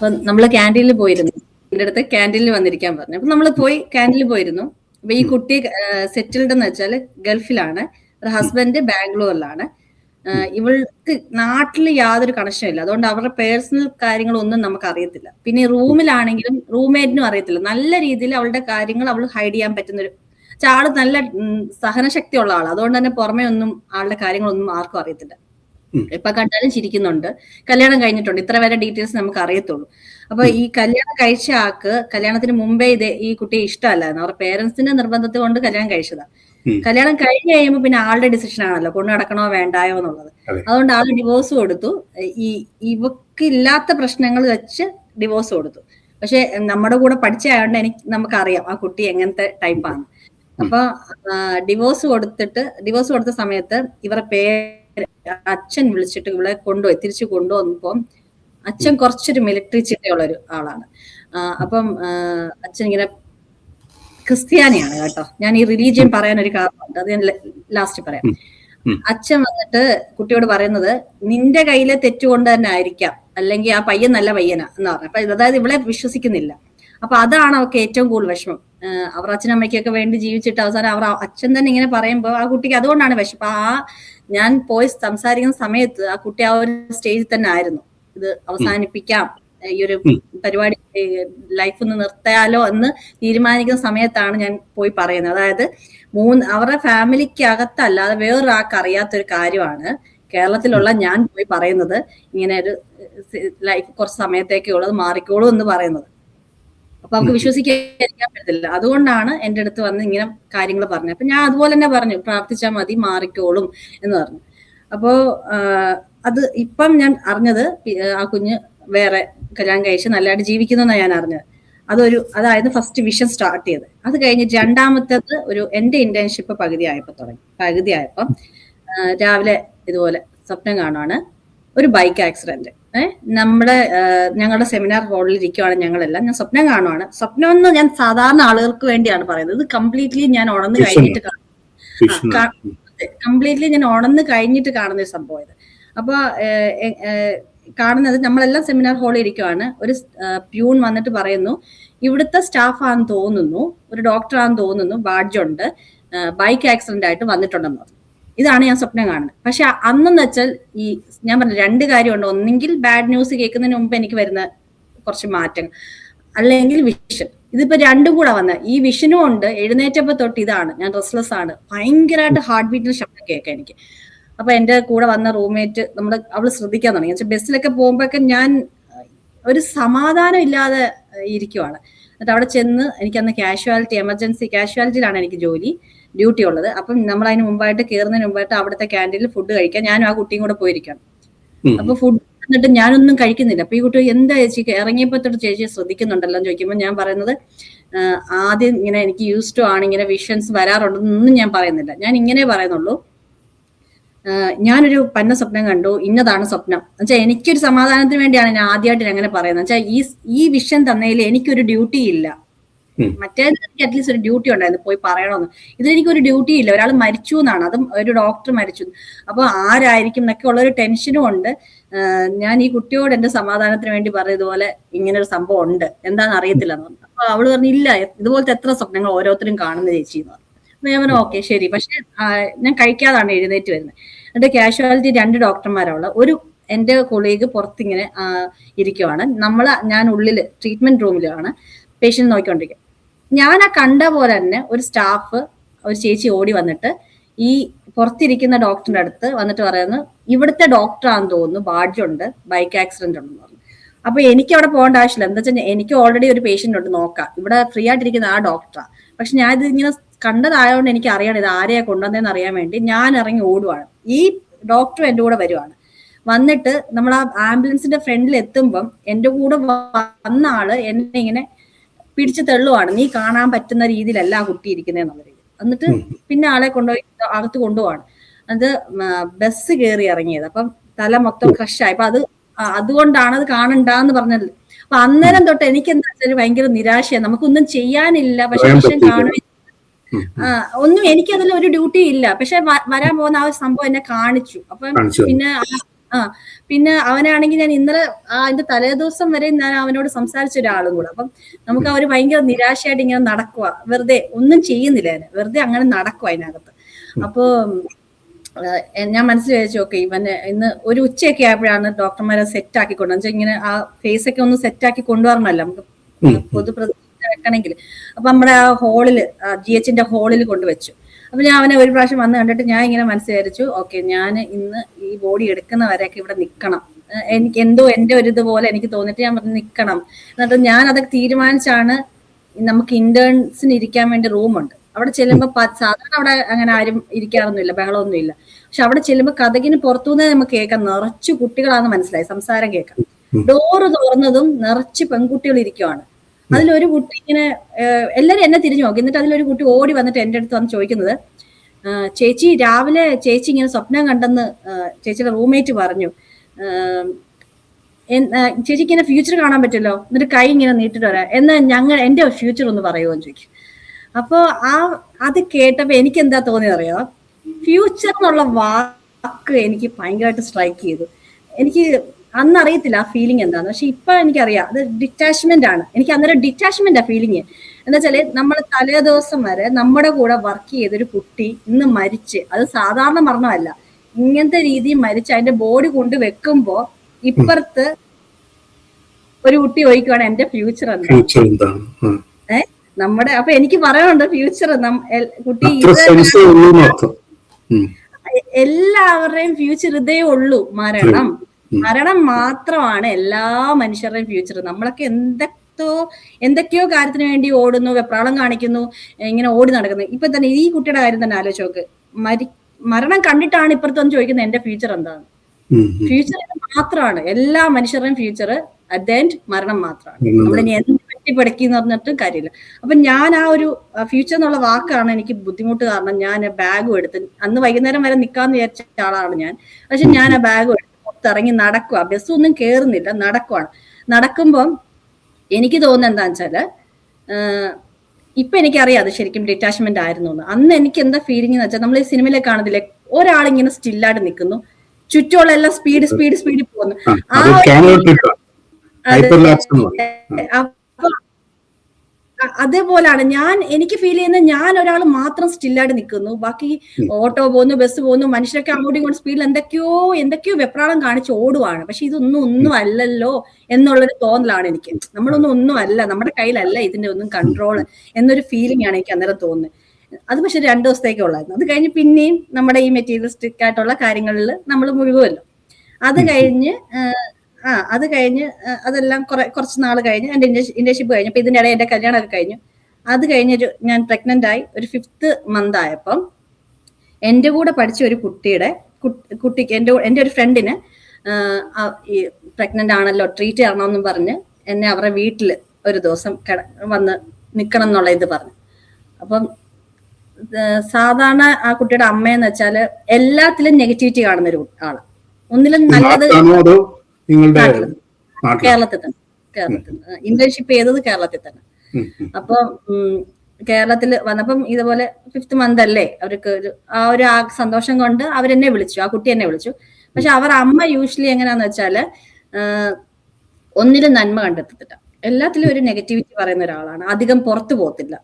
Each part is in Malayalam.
അപ്പൊ നമ്മൾ ക്യാന്റീനിൽ പോയിരുന്നു. എന്റെ അടുത്ത് ക്യാന്റീനിൽ വന്നിരിക്കാൻ പറഞ്ഞു. അപ്പൊ നമ്മൾ പോയി ക്യാന്റീനിൽ പോയിരുന്നു. അപ്പൊ ഈ കുട്ടി സെറ്റിൽഡ് എന്ന് വെച്ചാൽ ഗൾഫിലാണ്. ഹസ്ബൻഡ് ബാംഗ്ലൂരിലാണ്. ഇവൾക്ക് നാട്ടിൽ യാതൊരു കണക്ഷനും ഇല്ല. അതുകൊണ്ട് അവരുടെ പേഴ്സണൽ കാര്യങ്ങളൊന്നും നമുക്ക് അറിയത്തില്ല. പിന്നെ റൂമിലാണെങ്കിലും റൂംമേറ്റിനും അറിയത്തില്ല. നല്ല രീതിയിൽ അവളുടെ കാര്യങ്ങൾ അവൾ ഹൈഡ് ചെയ്യാൻ പറ്റുന്ന ഒരു വെച്ചാൽ ആൾ നല്ല സഹനശക്തി ഉള്ള ആളാണ് അതുകൊണ്ട് തന്നെ പുറമേ ഒന്നും ആളുടെ കാര്യങ്ങളൊന്നും ആർക്കും അറിയത്തില്ല. ഉം. ഇപ്പൊ കണ്ടാലും ചിരിക്കുന്നുണ്ട്. കല്യാണം കഴിഞ്ഞിട്ടുണ്ട്. ഇത്ര വരെ ഡീറ്റെയിൽസ് നമുക്ക് അറിയത്തുള്ളൂ. അപ്പൊ ഈ കല്യാണം കഴിച്ച ആൾക്ക് കല്യാണത്തിന് മുമ്പേ ഇത് ഈ കുട്ടിയെ ഇഷ്ടമല്ലായിരുന്നു. അവരുടെ പേരൻസിന്റെ നിർബന്ധത്തെ കൊണ്ട് കല്യാണം കഴിച്ചതാ. കല്യാണം കഴിഞ്ഞ് കഴിയുമ്പോൾ പിന്നെ ആളുടെ ഡിസിഷൻ ആണല്ലോ. കൊണ്ടു നടക്കണോ വേണ്ടായോ എന്നുള്ളത്. അതുകൊണ്ട് ആൾ ഡിവോഴ്സ് കൊടുത്തു. ഈ ഇവക്ക് ഇല്ലാത്ത പ്രശ്നങ്ങൾ വെച്ച് ഡിവോഴ്സ് കൊടുത്തു. പക്ഷെ നമ്മുടെ കൂടെ പഠിച്ചതായതുകൊണ്ട് എനിക്ക് നമുക്കറിയാം ആ കുട്ടി എങ്ങനത്തെ ടൈപ്പാണ് അപ്പൊ ഡിവോഴ്സ് കൊടുത്തിട്ട് ഡിവോഴ്സ് കൊടുത്ത സമയത്ത് ഇവരുടെ പേര് അച്ഛൻ വിളിച്ചിട്ട് ഇവിടെ കൊണ്ടുപോയി തിരിച്ചു കൊണ്ടുവന്നപ്പം അച്ഛൻ കുറച്ചൊരു മിലിറ്ററി ചിട്ടയുള്ള ഒരു ആളാണ്. അപ്പം അച്ഛൻ ഇങ്ങനെ ക്രിസ്ത്യാനിയാണ് കേട്ടോ. ഞാൻ ഈ റിലീജിയൻ പറയാൻ ഒരു കാരണമുണ്ട്. അത് ഞാൻ ലാസ്റ്റ് പറയാം. അച്ഛൻ വന്നിട്ട് കുട്ടിയോട് പറയുന്നത് നിന്റെ കയ്യിലെ തെറ്റുകൊണ്ട് തന്നെ ആയിരിക്കാം. അല്ലെങ്കിൽ ആ പയ്യൻ നല്ല പയ്യനാ എന്ന് പറഞ്ഞു. അപ്പൊ അതായത് ഇവളെ വിശ്വസിക്കുന്നില്ല. അപ്പൊ അതാണ് അവർക്ക് ഏറ്റവും കൂടുതൽ വിഷമം. അവർ അച്ഛനമ്മയ്ക്കൊക്കെ വേണ്ടി ജീവിച്ചിട്ട് അവസാനം അവർ അച്ഛൻ തന്നെ ഇങ്ങനെ പറയുമ്പോൾ ആ കുട്ടിക്ക് അതുകൊണ്ടാണ് വിഷമം. അപ്പൊ ആ ഞാൻ പോയി സംസാരിക്കുന്ന സമയത്ത് ആ കുട്ടി ആ ഒരു സ്റ്റേജിൽ തന്നെ ആയിരുന്നു. ഇത് അവസാനിപ്പിക്കാം. ഈ ഒരു. പരിപാടി ലൈഫ് ഒന്ന് നിർത്തിയാലോ എന്ന് തീരുമാനിക്കുന്ന സമയത്താണ് ഞാൻ പോയി പറയുന്നത്. അതായത് മൂന്ന് അവരുടെ ഫാമിലിക്കകത്തല്ലാതെ വേറൊരാൾക്ക് അറിയാത്തൊരു കാര്യമാണ് കേരളത്തിലുള്ള ഞാൻ പോയി പറയുന്നത്. ഇങ്ങനെ ഒരു ലൈഫ് കുറച്ച് സമയത്തേക്കുള്ളത് മാറിക്കോളൂ എന്ന് പറയുന്നത്. അപ്പൊ നമുക്ക് വിശ്വസിക്കാൻ പറ്റത്തില്ല. അതുകൊണ്ടാണ് എന്റെ അടുത്ത് വന്ന് ഇങ്ങനെ കാര്യങ്ങൾ പറഞ്ഞത്. അപ്പൊ ഞാൻ അതുപോലെ തന്നെ പറഞ്ഞു പ്രാർത്ഥിച്ചാൽ മതി മാറിക്കോളും എന്ന് പറഞ്ഞു. അപ്പോ അത് ഇപ്പം ഞാൻ അറിഞ്ഞത് ആ കുഞ്ഞ് വേറെ കല്യാണം കഴിച്ച് നല്ലതായിട്ട് ജീവിക്കുന്നു എന്നാണ് ഞാൻ അറിഞ്ഞത്. അതൊരു അതായത് ഫസ്റ്റ് വിഷൻ സ്റ്റാർട്ട് ചെയ്ത് അത് കഴിഞ്ഞ് രണ്ടാമത്തേത് ഒരു എന്റെ ഇന്റേൺഷിപ്പ് പകുതി ആയപ്പോൾ തുടങ്ങി. പകുതി ആയപ്പം രാവിലെ ഇതുപോലെ സ്വപ്നം കാണുവാണ്. ഒരു ബൈക്ക് ആക്സിഡന്റ് നമ്മുടെ ഞങ്ങളുടെ സെമിനാർ ഹോളിൽ ഇരിക്കുവാണ് ഞങ്ങളെല്ലാം. ഞാൻ സ്വപ്നം കാണുവാണ്. സ്വപ്നം എന്ന് ഞാൻ സാധാരണ ആളുകൾക്ക് വേണ്ടിയാണ് പറയുന്നത്. ഇത് കംപ്ലീറ്റ്ലി ഞാൻ ഉണർന്ന് കഴിഞ്ഞിട്ട് കംപ്ലീറ്റ്ലി ഞാൻ ഉണർന്ന് കഴിഞ്ഞിട്ട് കാണുന്ന ഒരു സംഭവം ഇത്. അപ്പൊ കാണുന്നത് നമ്മളെല്ലാം സെമിനാർ ഹാളിൽ ഇരിക്കുവാണ്. ഒരു പ്യൂൺ വന്നിട്ട് പറയുന്നു ഇവിടുത്തെ സ്റ്റാഫ് ആണെന്ന് തോന്നുന്നു ഒരു ഡോക്ടർ ആണെന്ന് തോന്നുന്നു ബാഡ്ജുണ്ട് ബൈക്ക് ആക്സിഡന്റ് ആയിട്ട് വന്നിട്ടുണ്ടെന്ന് പറഞ്ഞു. ഇതാണ് ഞാൻ സ്വപ്നം കാണുന്നത്. പക്ഷെ അന്നെന്ന് വെച്ചാൽ ഈ ഞാൻ പറഞ്ഞ രണ്ട് കാര്യമുണ്ട്. ഒന്നെങ്കിൽ ബാഡ് ന്യൂസ് കേൾക്കുന്നതിന് മുമ്പ് എനിക്ക് വരുന്ന കുറച്ച് മാറ്റങ്ങൾ. അല്ലെങ്കിൽ വിഷൻ ഇതിപ്പോ രണ്ടും കൂടെ വന്ന. ഈ വിഷനും ഉണ്ട്. എഴുന്നേറ്റപ്പോ തൊട്ട് ഇതാണ്. ഞാൻ റെസ്ലെസ് ആണ്. ഭയങ്കരമായിട്ട് ഹാർട്ട് ബീറ്റിന് ശബ്ദം കേൾക്കാം എനിക്ക്. അപ്പൊ എന്റെ കൂടെ വന്ന റൂംമേറ്റ് നമ്മൾ അവൾ ശ്രദ്ധിക്കാൻ തുടങ്ങി. വെച്ചാൽ ബസ്സിലൊക്കെ പോകുമ്പോഴൊക്കെ ഞാൻ ഒരു സമാധാനം ഇല്ലാതെ ഇരിക്കുവാണ്. എന്നിട്ട് അവിടെ ചെന്ന് എനിക്കന്ന് കാഷ്വാലിറ്റി എമർജൻസി കാഷ്വാലിറ്റിയിലാണ് എനിക്ക് ജോലി. ഡ്യൂട്ടി ഉള്ളത്. അപ്പം നമ്മൾ അതിന് മുമ്പായിട്ട് കയറുന്നതിന് മുമ്പായിട്ട് അവിടുത്തെ ക്യാന്റീനിൽ ഫുഡ് കഴിക്കാൻ ഞാനും ആ കുട്ടിയും കൂടെ പോയിരിക്കണം അപ്പൊ ഫുഡ് എന്നിട്ട് ഞാനൊന്നും കഴിക്കുന്നില്ല. അപ്പൊ ഈ കുട്ടി എന്താ ചേച്ചി ഇറങ്ങിയപ്പോ തൊട്ട് ചേച്ചി ശ്രദ്ധിക്കുന്നുണ്ടല്ലോ എന്ന് ചോദിക്കുമ്പോൾ ഞാൻ പറയുന്നത് ആദ്യം ഇങ്ങനെ എനിക്ക് യൂസ് ടു ആണ് ഇങ്ങനെ വിഷൻസ് വരാറുണ്ടെന്നൊന്നും ഞാൻ പറയുന്നില്ല. ഞാൻ ഇങ്ങനെ പറയുന്നുള്ളൂ. ഞാനൊരു പന്ന സ്വപ്നം കണ്ടു. ഇന്നതാണ് സ്വപ്നം. എന്നുവെച്ചാൽ എനിക്കൊരു സമാധാനത്തിന് വേണ്ടിയാണ് ഞാൻ ആദ്യമായിട്ട് അങ്ങനെ പറയുന്നത്. വെച്ചാൽ ഈ ഈ വിഷൻ തന്നതിൽ എനിക്കൊരു ഡ്യൂട്ടി ഇല്ല. മറ്റേത് എനിക്ക് അറ്റ്ലീസ്റ്റ് ഒരു ഡ്യൂട്ടി ഉണ്ടായിരുന്നു പോയി പറയണമെന്ന് ഇതിലെനിക്ക് എനിക്കൊരു ഡ്യൂട്ടി ഇല്ല. ഒരാൾ മരിച്ചു എന്നാണ് അതും ഒരു ഡോക്ടർ മരിച്ചു. അപ്പൊ ആരായിരിക്കും എന്നൊക്കെ ഉള്ള ഒരു ടെൻഷനും ഉണ്ട്. ഞാൻ ഈ കുട്ടിയോട് എന്റെ സമാധാനത്തിന് വേണ്ടി പറഞ്ഞതുപോലെ ഇങ്ങനെ ഒരു സംഭവം ഉണ്ട്. എന്താണെന്ന് അറിയത്തില്ല എന്ന് പറഞ്ഞു. അപ്പൊ അവൾ പറഞ്ഞു ഇല്ല ഇതുപോലത്തെ എത്ര സ്വപ്നങ്ങൾ ഓരോരുത്തരും കാണുന്ന ചേച്ചി എന്ന് പറഞ്ഞു. ഞാൻ പറഞ്ഞു ഓക്കെ ശരി. പക്ഷെ ഞാൻ കഴിക്കാതാണ് എഴുന്നേറ്റ് വരുന്നത് എന്നിട്ട് കാഷ്വാലിറ്റി രണ്ട് ഡോക്ടർമാരുള്ള ഒരു എന്റെ കൊളീഗ് പുറത്തിങ്ങനെ ഇരിക്കുവാണ്. നമ്മൾ ഞാൻ ഉള്ളിൽ ട്രീറ്റ്മെന്റ് റൂമിലാണ് പേഷ്യന്റ് നോക്കിക്കൊണ്ടിരിക്കുക ഞാൻ ആ കണ്ട പോലെ തന്നെ ഒരു സ്റ്റാഫ് ഒരു ചേച്ചി ഓടി വന്നിട്ട് ഈ പുറത്തിരിക്കുന്ന ഡോക്ടറിന്റെ അടുത്ത് വന്നിട്ട് പറയുന്നു ഇവിടുത്തെ ഡോക്ടറാണെന്ന് തോന്നുന്നു ബാഡ്ജുണ്ട് ബൈക്ക് ആക്സിഡന്റ് ഉണ്ടെന്ന് പറഞ്ഞു. അപ്പൊ എനിക്ക് അവിടെ പോകേണ്ട ആവശ്യമില്ല. എന്താ വെച്ചാൽ എനിക്ക് ഓൾറെഡി ഒരു പേഷ്യന്റ് ഉണ്ട് നോക്കാം. ഇവിടെ ഫ്രീ ആയിട്ടിരിക്കുന്ന ആ ഡോക്ടറാണ് പക്ഷെ ഞാൻ ഇത് ഇങ്ങനെ കണ്ടതായതുകൊണ്ട് എനിക്ക് അറിയണം ഇത് ആരെയാ കൊണ്ടുവന്നതെന്ന് അറിയാൻ വേണ്ടി. ഞാൻ ഇറങ്ങി ഓടുവാണ്. ഈ ഡോക്ടറും എന്റെ കൂടെ വരുവാണ്. വന്നിട്ട് നമ്മൾ ആ ആംബുലൻസിന്റെ ഫ്രണ്ടിൽ എത്തുമ്പം എന്റെ കൂടെ വന്ന ആൾ എന്നെ ഇങ്ങനെ പിടിച്ചു തള്ളുവാണ്. നീ കാണാൻ പറ്റുന്ന രീതിയിലല്ല ആ കുട്ടി ഇരിക്കുന്നതെന്നുള്ള രീതി. എന്നിട്ട് പിന്നെ ആളെ കൊണ്ടുപോയി അകത്ത് കൊണ്ടുപോവാണ്. അത് ബസ് കയറി ഇറങ്ങിയത്. അപ്പം തല മൊത്തം ക്രഷായി. അപ്പൊ അത് അതുകൊണ്ടാണ് അത് കാണണ്ടാന്ന് പറഞ്ഞത്. അപ്പൊ അന്നേരം തൊട്ട് എനിക്ക് എന്താ വെച്ചാൽ ഭയങ്കര നിരാശയാണ്. നമുക്കൊന്നും ചെയ്യാനില്ല. പക്ഷെ പക്ഷെ. കാണുക ഒന്നും എനിക്കതിൽ ഒരു ഡ്യൂട്ടി ഇല്ല പക്ഷെ വരാൻ പോകുന്ന ആ ഒരു സംഭവം എന്നെ കാണിച്ചു. അപ്പം പിന്നെ ആ പിന്നെ അവനാണെങ്കിൽ ഞാൻ ഇന്നലെ ആ അതിന്റെ തലേദിവസം വരെ ഞാൻ അവനോട് സംസാരിച്ച ഒരാളും കൂടെ. അപ്പം നമുക്ക് അവർ ഭയങ്കര നിരാശയായിട്ട് ഇങ്ങനെ നടക്കുക വെറുതെ ഒന്നും ചെയ്യുന്നില്ല അതിന് വെറുതെ അങ്ങനെ നടക്കുക അതിനകത്ത്. അപ്പോ ഞാൻ മനസ്സിൽ വിചാരിച്ചു ഓക്കെ ഇവന് ഇന്ന് ഒരു ഉച്ചയൊക്കെ ആയപ്പോഴാണ് ഡോക്ടർമാരെ സെറ്റ് ആക്കി കൊണ്ടുവന്നു വെച്ചാൽ ഇങ്ങനെ ആ ഫേസ് ഒക്കെ ഒന്ന് സെറ്റ് ആക്കി കൊണ്ടുവരണമല്ലോ. നമുക്ക് പൊതുപ്രദർശനം വെക്കണമെങ്കിൽ. അപ്പൊ നമ്മുടെ ആ ഹോളിൽ ജി എച്ചിന്റെ ഹോളിൽ കൊണ്ടുവച്ചു. അപ്പൊ ഞാൻ അവനെ ഒരു പ്രാവശ്യം വന്ന് കണ്ടിട്ട് ഞാൻ ഇങ്ങനെ മനസ്സിലായിരിച്ചു ഓക്കെ ഞാൻ ഇന്ന് ഈ ബോഡി എടുക്കുന്നവരെയൊക്കെ ഇവിടെ നിൽക്കണം എനിക്ക് എന്തോ എന്റെ ഒരു ഇതുപോലെ എനിക്ക് തോന്നിട്ട് ഞാൻ പറഞ്ഞു നിൽക്കണം എന്നിട്ട് ഞാൻ അതൊക്കെ തീരുമാനിച്ചാണ് നമുക്ക് ഇന്റേൺസിന് ഇരിക്കാൻ വേണ്ടി റൂമുണ്ട് അവിടെ ചെല്ലുമ്പോൾ സാധാരണ അവിടെ അങ്ങനെ ആരും ഇരിക്കാറൊന്നുമില്ല ബഹളമൊന്നുമില്ല. പക്ഷെ അവിടെ ചെല്ലുമ്പോൾ കഥകിന് പുറത്തുനിന്ന് നമുക്ക് കേൾക്കാം. നിറച്ചു കുട്ടികളാണെന്ന് മനസ്സിലായി സംസാരം കേൾക്കാം. ഡോറ് തുറന്നതും നിറച്ച് പെൺകുട്ടികൾ ഇരിക്കുവാണ്. അതിലൊരു കുട്ടി ഇങ്ങനെ എല്ലാവരും എന്നെ തിരിഞ്ഞു നോക്കി. എന്നിട്ട് അതിലൊരു കുട്ടി ഓടി വന്നിട്ട് എന്റെ അടുത്ത് വന്ന് ചോദിക്കുന്നത് ചേച്ചി രാവിലെ ചേച്ചി ഇങ്ങനെ സ്വപ്നം കണ്ടെന്ന് ചേച്ചിയുടെ റൂംമേറ്റ് പറഞ്ഞു. ചേച്ചിക്ക് ഇങ്ങനെ ഫ്യൂച്ചർ കാണാൻ പറ്റുമല്ലോ? എന്നിട്ട് കൈ ഇങ്ങനെ നീട്ടിട്ട് വരാം എന്നാൽ ഞങ്ങൾ എന്റെ ഫ്യൂച്ചർ ഒന്ന് പറയുമോ എന്ന് ചോദിക്കും. അപ്പോ ആ അത് കേട്ടപ്പോ എനിക്ക് എന്താ തോന്നിയത് അറിയോ? ഫ്യൂച്ചർ എന്നുള്ള വാക്ക് എനിക്ക് ഭയങ്കരമായിട്ട് സ്ട്രൈക്ക് ചെയ്തു. എനിക്ക് അന്ന് അറിയത്തില്ല ആ ഫീലിംഗ് എന്താന്ന്. പക്ഷെ ഇപ്പൊ എനിക്കറിയാം അത് ഡിറ്റാച്ച്മെന്റ് ആണ്. എനിക്ക് അന്നേരം ഡിറ്റാച്ച്മെന്റ് ആ ഫീലിംഗ് എന്താ വെച്ചാൽ നമ്മൾ തലേ ദിവസം വരെ നമ്മുടെ കൂടെ വർക്ക് ചെയ്തൊരു കുട്ടി ഇന്ന് മരിച്ച് അത് സാധാരണ മരണമല്ല. ഇങ്ങനത്തെ രീതിയിൽ മരിച്ച് അതിന്റെ ബോഡി കൊണ്ട് വെക്കുമ്പോ ഇപ്പുറത്ത് ഒരു കുട്ടി ചോദിക്കുവാണ് എന്റെ ഫ്യൂച്ചർ എന്താണ്. ഏഹ് നമ്മുടെ അപ്പൊ എനിക്ക് പറയാനുണ്ട് ഫ്യൂച്ചർ കുട്ടി. എല്ലാവരുടെയും ഫ്യൂച്ചർ ഇതേ ഉള്ളൂ മരണം. മരണം മാത്രമാണ് എല്ലാ മനുഷ്യരുടെയും ഫ്യൂച്ചർ നമ്മളൊക്കെ എന്തൊക്കെയോ എന്തൊക്കെയോ കാര്യത്തിന് വേണ്ടി ഓടുന്നു വെപ്രാളം കാണിക്കുന്നു ഇങ്ങനെ ഓടി നടക്കുന്നു. ഇപ്പൊ തന്നെ ഈ കുട്ടിയുടെ കാര്യം തന്നെ ആലോചിച്ച് നോക്ക്. മരി മരണം കണ്ടിട്ടാണ് ഇപ്പുറത്തു വന്ന് ചോദിക്കുന്നത് എന്റെ ഫ്യൂച്ചർ എന്താണ്. ഫ്യൂച്ചർ മാത്രമാണ്. എല്ലാ മനുഷ്യരുടെയും ഫ്യൂച്ചർ അറ്റ് ദ എൻഡ് മരണം മാത്രമാണ്. നമ്മൾ നമ്മളിനി എന്ത് പറ്റിപ്പടക്കി എന്ന് പറഞ്ഞിട്ടും കാര്യമില്ല. അപ്പൊ ഞാൻ ആ ഒരു ഫ്യൂച്ചർ എന്നുള്ള വാക്കാണ് എനിക്ക് ബുദ്ധിമുട്ട് കാരണം ഞാൻ ബാഗും എടുത്ത് അന്ന് വൈകുന്നേരം വരെ നിൽക്കാന്ന് വിചാരിച്ച ആളാണ് ഞാൻ. പക്ഷെ ഞാൻ ആ ബാഗും എടുത്ത് പുറത്തിറങ്ങി നടക്കുക ബസ്സൊന്നും കേറുന്നില്ല നടക്കുവാണ്. നടക്കുമ്പം എനിക്ക് തോന്നുന്നത് എന്താണെന്ന് വെച്ചാൽ ആഹ് ഇപ്പൊ എനിക്കറിയാം അത് ശരിക്കും ഡിറ്റാച്ച്മെന്റ് ആയിരുന്നു എന്ന് അന്ന് എനിക്ക് എന്താ ഫീലിംഗ് എന്ന് വെച്ചാൽ നമ്മൾ ഈ സിനിമയിലെ കാണുന്നില്ലേ ഒരാളിങ്ങനെ സ്റ്റില്ലായിട്ട് നിൽക്കുന്നു. ചുറ്റുമുള്ള എല്ലാം സ്പീഡ് സ്പീഡ് സ്പീഡിൽ പോകുന്നു ആ, ആ അത് ഒരു ക്യാമറ അതെ. ഹൈപ്പർലാപ്സ് എന്ന് പറയും അപ്പൊ അ- അതേപോലാണ് ഞാൻ എനിക്ക് ഫീൽ ചെയ്യുന്ന ഞാൻ ഒരാൾ മാത്രം സ്റ്റില്ലായിട്ട് നിൽക്കുന്നു ബാക്കി ഓട്ടോ പോകുന്നു ബസ് പോകുന്നു മനുഷ്യരൊക്കെ അങ്ങോട്ടും ഇങ്ങോട്ടും സ്പീഡിൽ എന്തൊക്കെയോ എന്തൊക്കെയോ വെപ്രാളം കാണിച്ച് ഓടുവാണ്. പക്ഷെ ഇതൊന്നും ഒന്നും അല്ലല്ലോ എന്നുള്ളൊരു തോന്നലാണ് എനിക്ക്. നമ്മളൊന്നും ഒന്നും അല്ല നമ്മുടെ കയ്യിലല്ല ഇതിന്റെ ഒന്നും കൺട്രോൾ എന്നൊരു ഫീലിംഗ് ആണ് എനിക്ക് അന്നേരം തോന്നുന്നത്. അത് പക്ഷെ രണ്ടു ദിവസത്തേക്കേ ഉള്ളായിരുന്നു. അത് കഴിഞ്ഞ് പിന്നെയും നമ്മുടെ ഈ മെറ്റീരിയലിസ്റ്റിക് ആയിട്ടുള്ള കാര്യങ്ങളിൽ നമ്മൾ മുഴുകുമല്ലോ. അത് കഴിഞ്ഞ് ആ അത് കഴിഞ്ഞ് അതെല്ലാം കുറെ കുറച്ച് നാൾ കഴിഞ്ഞ് എന്റെ ഇന്റേൺഷിപ്പ് കഴിഞ്ഞു അപ്പൊ ഇതിനിടെ എന്റെ കല്യാണമൊക്കെ കഴിഞ്ഞു. അത് കഴിഞ്ഞൊരു ഞാൻ പ്രഗ്നന്റ് ആയി ഒരു ഫിഫ്ത്ത് മന്ത് ആയപ്പം എന്റെ കൂടെ പഠിച്ച ഒരു കുട്ടിയുടെ കുട്ടിക്ക് എന്റെ എന്റെ ഒരു ഫ്രണ്ടിന് ഈ പ്രഗ്നന്റ് ആണല്ലോ ട്രീറ്റ് ചെയ്യണമെന്നും പറഞ്ഞ് എന്നെ അവരുടെ വീട്ടിൽ ഒരു ദിവസം കിട വന്ന് നിൽക്കണം എന്നുള്ള ഇത് പറഞ്ഞു. അപ്പം സാധാരണ ആ കുട്ടിയുടെ അമ്മയെന്ന് വെച്ചാൽ എല്ലാത്തിലും നെഗറ്റിവിറ്റി കാണുന്ന ആളാണ് ആൾ. ഒന്നിലും നല്ലത് നിങ്ങളുടെ കേരളത്തിൽ തന്നെ. കേരളത്തിൽ ഇന്റേൺഷിപ്പ് ചെയ്തത് കേരളത്തിൽ തന്നെ. അപ്പൊ കേരളത്തിൽ വന്നപ്പം ഇതുപോലെ ഫിഫ്ത് മന്ത് അല്ലേ അവർക്ക് ഒരു ആ ഒരു ആ സന്തോഷം കൊണ്ട് അവരെന്നെ വിളിച്ചു. ആ കുട്ടി എന്നെ വിളിച്ചു. പക്ഷെ അവർ അമ്മ യൂഷ്വലി എങ്ങനെയാന്ന് വെച്ചാൽ ഒന്നിലും നന്മ കണ്ടെത്തത്തില്ല. എല്ലാത്തിലും ഒരു നെഗറ്റിവിറ്റി പറയുന്ന ഒരാളാണ്. അധികം പുറത്തു പോകത്തില്ല.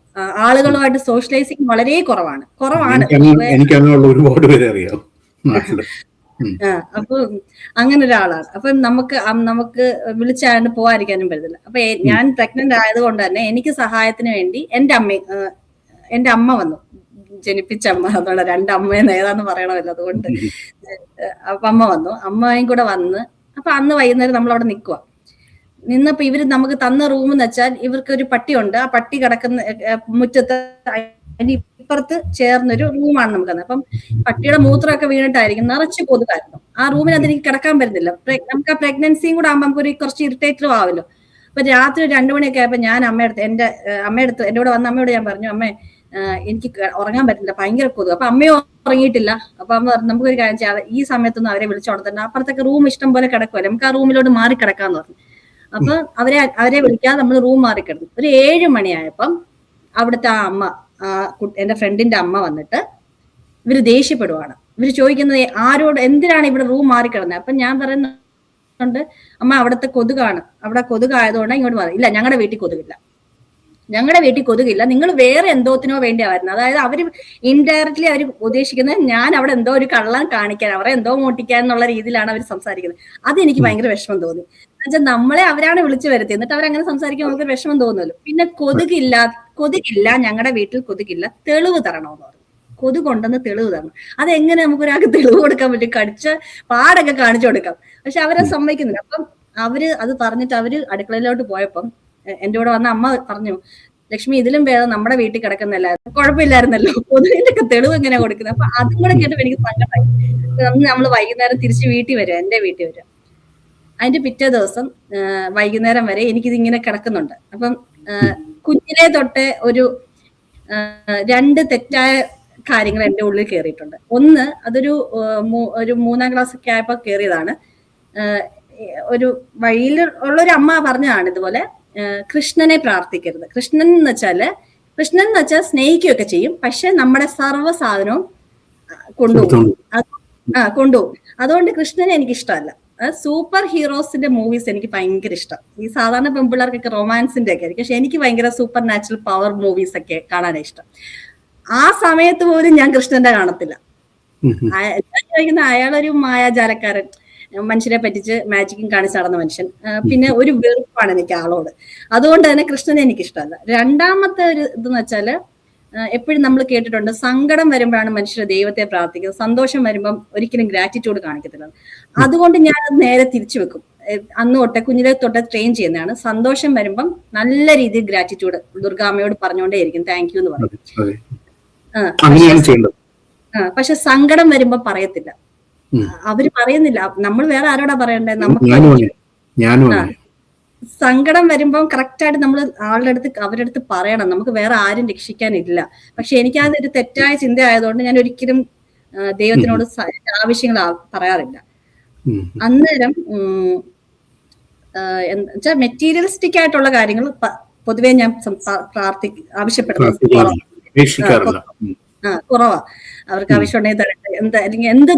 ആളുകളുമായിട്ട് സോഷ്യലൈസിങ് വളരെ കുറവാണ്. കുറവാണ്. എനിക്കങ്ങനെ എനിക്കങ്ങനെയുള്ള ഒരുപാട് പേരെ അറിയാം. അപ്പൊ അങ്ങനെ ഒരാളാണ് അപ്പൊ നമുക്ക് നമുക്ക് വിളിച്ചാണ്ട് പോവാതിരിക്കാനും പറ്റത്തില്ല. അപ്പൊ ഞാൻ പ്രഗ്നന്റ് ആയതുകൊണ്ട് തന്നെ എനിക്ക് സഹായത്തിന് വേണ്ടി എന്റെ അമ്മ എന്റെ അമ്മ വന്നു. ജനിപ്പിച്ച അമ്മ എന്നുള്ള രണ്ട് അമ്മയെന്ന് ഏതാന്ന് പറയണമല്ലോ അതുകൊണ്ട്. അപ്പൊ അമ്മ വന്നു. അമ്മയും കൂടെ വന്ന് അപ്പൊ അന്ന് വൈകുന്നേരം നമ്മൾ അവിടെ നിൽക്കുക നിന്നപ്പോ ഇവർ നമുക്ക് തന്ന റൂം എന്ന് വെച്ചാൽ ഇവർക്ക് ഒരു പട്ടിയുണ്ട്. ആ പട്ടി കിടക്കുന്ന മുറ്റത്ത് ഇപ്പുറത്ത് ചേർന്നൊരു റൂമാണ് നമുക്ക് തന്നത്. അപ്പം പട്ടിയുടെ മൂത്രമൊക്കെ വീണിട്ടായിരിക്കും നിറച്ച് കൊതുകായിരുന്നു ആ റൂമിനകത്ത് എനിക്ക് കിടക്കാൻ പറ്റുന്നില്ല. നമുക്ക് ആ പ്രഗ്നൻസിയും കൂടെ ആകുമ്പോൾ നമുക്ക് ഒരു കുറച്ച് ഇറിറ്റേറ്ററും ആവല്ലോ. അപ്പൊ രാത്രി രണ്ടു മണിയൊക്കെ ആയപ്പോ ഞാൻ അമ്മയടുത്ത് എന്റെ അമ്മയടുത്ത് എന്റെ കൂടെ വന്ന അമ്മയോട് ഞാൻ പറഞ്ഞു അമ്മേ എനിക്ക് ഉറങ്ങാൻ പറ്റില്ല ഭയങ്കര കൊതുക്. അപ്പൊ അമ്മയോ ഉറങ്ങിയിട്ടില്ല. അപ്പൊ അമ്മ പറഞ്ഞു നമുക്കൊരു കാര്യം ചെയ്യാതെ ഈ സമയത്തൊന്നും അവരെ വിളിച്ചോടത്തണ്ട അപ്പുറത്തൊക്കെ റൂം ഇഷ്ടം പോലെ കിടക്കുമല്ലോ നമുക്ക് ആ റൂമിലോട്ട് മാറി കിടക്കാന്ന് പറഞ്ഞു. അപ്പൊ അവരെ അവരെ വിളിക്കാതെ നമ്മൾ റൂം മാറി കിടന്നു. ഒരു ഏഴ് മണിയായപ്പം അവിടുത്തെ ആ അമ്മ എന്റെ ഫ്രണ്ടിന്റെ അമ്മ വന്നിട്ട് ഇവർ ദേഷ്യപ്പെടുവാണ്. ഇവർ ചോദിക്കുന്നത് ആരോട് എന്തിനാണ് ഇവിടെ റൂം മാറിക്കിടന്നത് അപ്പൊ ഞാൻ പറയുന്നുണ്ട് അമ്മ അവിടുത്തെ കൊതുകാണ്. അവിടെ കൊതുകായതുകൊണ്ട് ഇങ്ങോട്ട് മാറി ഇല്ല ഞങ്ങളുടെ വീട്ടിൽ കൊതുകില്ല. ഞങ്ങളുടെ വീട്ടിൽ കൊതുകില്ല. നിങ്ങൾ വേറെ എന്തോത്തിനോ വേണ്ടിയാ വരുന്നത്. അതായത് അവർ ഇൻഡയറക്ട്ലി അവർ ഉദ്ദേശിക്കുന്നത് ഞാൻ അവിടെ എന്തോ ഒരു കള്ളം കാണിക്കാൻ അവരെ എന്തോ മോട്ടിക്കാൻ എന്നുള്ള രീതിയിലാണ് അവർ സംസാരിക്കുന്നത്. അത് എനിക്ക് ഭയങ്കര വിഷമം തോന്നി. എന്നുവെച്ചാൽ നമ്മളെ അവരാണ് വിളിച്ചു വരുത്തി എന്നിട്ട് അവരങ്ങനെ സംസാരിക്കാൻ നമുക്ക് വിഷമം തോന്നുമല്ലോ പിന്നെ കൊതുകില്ല കൊതുകില്ല ഞങ്ങളുടെ വീട്ടിൽ കൊതുകില്ല. തെളിവ് തരണമെന്ന് പറഞ്ഞു. കൊതു കൊണ്ടുവന്ന് തെളിവ് തരണം. അതെങ്ങനെ നമുക്ക് ഒരാൾക്ക് തെളിവ് കൊടുക്കാൻ പറ്റും? കടിച്ച പാടൊക്കെ കാണിച്ചു കൊടുക്കാം. പക്ഷെ അവരെ സമ്മതിക്കുന്നില്ല. അപ്പം അവർ അത് പറഞ്ഞിട്ട് അവർ അടുക്കളയിലോട്ട് പോയപ്പം എന്റെ കൂടെ വന്ന അമ്മ പറഞ്ഞു ലക്ഷ്മി ഇതിലും ഭേദം നമ്മുടെ വീട്ടിൽ കിടക്കുന്നല്ലായിരുന്നു കുഴപ്പമില്ലായിരുന്നല്ലോ. പൊതുവിന്റെ ഒക്കെ തെളിവ് എങ്ങനെയാ കൊടുക്കുന്നത് അപ്പൊ അതും കൂടെ കേട്ടപ്പോ എനിക്ക് സങ്കടമായി അന്ന് നമ്മൾ വൈകുന്നേരം തിരിച്ച് വീട്ടിൽ വരും എന്റെ വീട്ടിൽ വരും. അതിന്റെ പിറ്റേ ദിവസം വൈകുന്നേരം വരെ എനിക്കിത് ഇങ്ങനെ കിടക്കുന്നുണ്ട്. അപ്പം കുഞ്ഞിലെ തൊട്ട് ഒരു രണ്ട് തെറ്റായ കാര്യങ്ങൾ എന്റെ ഉള്ളിൽ കയറിയിട്ടുണ്ട് ഒന്ന് അതൊരു ഒരു മൂന്നാം ക്ലാസ് ഒക്കെ ആയപ്പോ കയറിയതാണ് ഒരു വഴിയിൽ ഉള്ള ഒരു അമ്മ പറഞ്ഞതാണ് ഇതുപോലെ കൃഷ്ണനെ പ്രാർത്ഥിക്കരുത്. കൃഷ്ണൻ എന്ന് വെച്ചാൽ കൃഷ്ണൻ എന്ന് വെച്ചാൽ സ്നേഹിക്കുകയൊക്കെ ചെയ്യും പക്ഷെ നമ്മുടെ സർവ സാധനവും കൊണ്ടുപോകും. ആ കൊണ്ടുപോകും. അതുകൊണ്ട് കൃഷ്ണനെ എനിക്ക് ഇഷ്ടമല്ല സൂപ്പർ ഹീറോസിന്റെ മൂവീസ് എനിക്ക് ഭയങ്കര ഇഷ്ടം. ഈ സാധാരണ പെൺപിള്ളേർക്കൊക്കെ റൊമാൻസിന്റെ ഒക്കെ ആയിരിക്കും. പക്ഷെ എനിക്ക് ഭയങ്കര സൂപ്പർ നാച്ചുറൽ പവർ മൂവീസ് ഒക്കെ കാണാനാണ് ഇഷ്ടം. ആ സമയത്ത് പോലും ഞാൻ കൃഷ്ണന്റെ കാണത്തില്ല. ചോദിക്കുന്ന അയാളൊരു മായാജാലക്കാരൻ. മനുഷ്യരെ പറ്റിച്ച് മാജിക്കും കാണിച്ച് നടന്ന മനുഷ്യൻ. പിന്നെ ഒരു വെറുപ്പാണ് എനിക്ക് ആളോട്. അതുകൊണ്ട് തന്നെ കൃഷ്ണനെ എനിക്ക് ഇഷ്ടമല്ല രണ്ടാമത്തെ ഒരു ഇതെന്ന് വെച്ചാൽ എപ്പോഴും നമ്മൾ കേട്ടിട്ടുണ്ട് സങ്കടം വരുമ്പോഴാണ് മനുഷ്യർ ദൈവത്തെ പ്രാർത്ഥിക്കുന്നത്. സന്തോഷം വരുമ്പം ഒരിക്കലും ഗ്രാറ്റിറ്റ്യൂഡ് കാണിക്കത്തില്ല. അതുകൊണ്ട് ഞാൻ നേരെ തിരിച്ചു വെക്കും. അന്ന് തൊട്ടെ കുഞ്ഞിലെ തൊട്ടെ ട്രെയിൻ ചെയ്യുന്നതാണ്. സന്തോഷം വരുമ്പം നല്ല രീതിയിൽ ഗ്രാറ്റിറ്റ്യൂഡ് ദുർഗാമ്മയോട് പറഞ്ഞുകൊണ്ടേയിരിക്കും താങ്ക് യു എന്ന് പറയും. പക്ഷെ സങ്കടം വരുമ്പോ പറയത്തില്ല. അവർ പറയുന്നില്ല. നമ്മൾ വേറെ ആരോടാ പറയണ്ടേ? നമുക്ക് സങ്കടം വരുമ്പോൾ കറക്റ്റ് ആയിട്ട് നമ്മൾ ആളുടെ അടുത്ത് അവരുടെ അടുത്ത് പറയണം. നമുക്ക് വേറെ ആരും രക്ഷിക്കാനില്ല. പക്ഷെ എനിക്ക് അതൊരു തെറ്റായ ചിന്ത ആയതുകൊണ്ട് ഞാൻ ഒരിക്കലും ദൈവത്തിനോട് ആവശ്യങ്ങൾ പറയാറില്ല. അന്നേരം എന്താ മെറ്റീരിയലിസ്റ്റിക് ആയിട്ടുള്ള കാര്യങ്ങൾ പൊതുവേ ഞാൻ പ്രാർത്ഥി ആവശ്യപ്പെടുന്നത് പ്രാർത്ഥിക്കാറില്ല. അപേക്ഷിക്കാറില്ല ഉം. ആ കുറവാ. അവർക്ക് ആവശ്യമുണ്ടെങ്കിൽ എന്ത് അല്ലെങ്കിൽ എന്ത്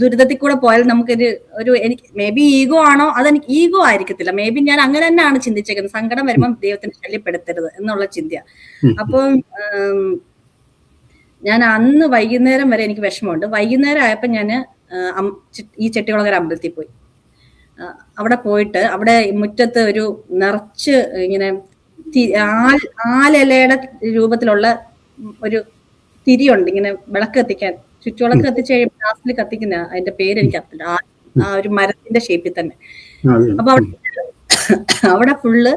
ദുരിതത്തിൽ കൂടെ പോയാലും നമുക്കൊരു ഒരു എനിക്ക് മേ ബി ഈഗോ ആണോ അതെനിക്ക് ഈഗോ ആയിരിക്കത്തില്ല. മേ ബി ഞാൻ അങ്ങനെ തന്നെയാണ് ചിന്തിച്ചേക്കുന്നത്. സങ്കടം വരുമ്പോൾ ദൈവത്തിന് ശല്യപ്പെടുത്തരുത് എന്നുള്ള ചിന്ത. അപ്പം ഞാൻ അന്ന് വൈകുന്നേരം വരെ എനിക്ക് വിഷമമുണ്ട്. വൈകുന്നേരം ആയപ്പോൾ ഞാൻ ഈ ചെട്ടികുളങ്ങര അമ്പലത്തിൽ പോയി. അവിടെ പോയിട്ട് അവിടെ മുറ്റത്ത് ഒരു നിറച്ച് ഇങ്ങനെ ആലയുടെ ആൽ ആലിലയുടെ രൂപത്തിലുള്ള ഒരു തിരിയുണ്ട്. ഇങ്ങനെ വിളക്ക് കത്തിക്കാൻ ചുറ്റുവിളക്ക് കത്തിച്ച് കഴിയുമ്പോൾ ലാസ്റ്റിൽ കത്തിക്കുന്ന അതിന്റെ പേര് എനിക്ക് അറിയില്ല ആ- ഒരു മരത്തിന്റെ ഷേപ്പിൽ തന്നെ. അപ്പൊ അവിടെ അവിടെ ഫുള്ള്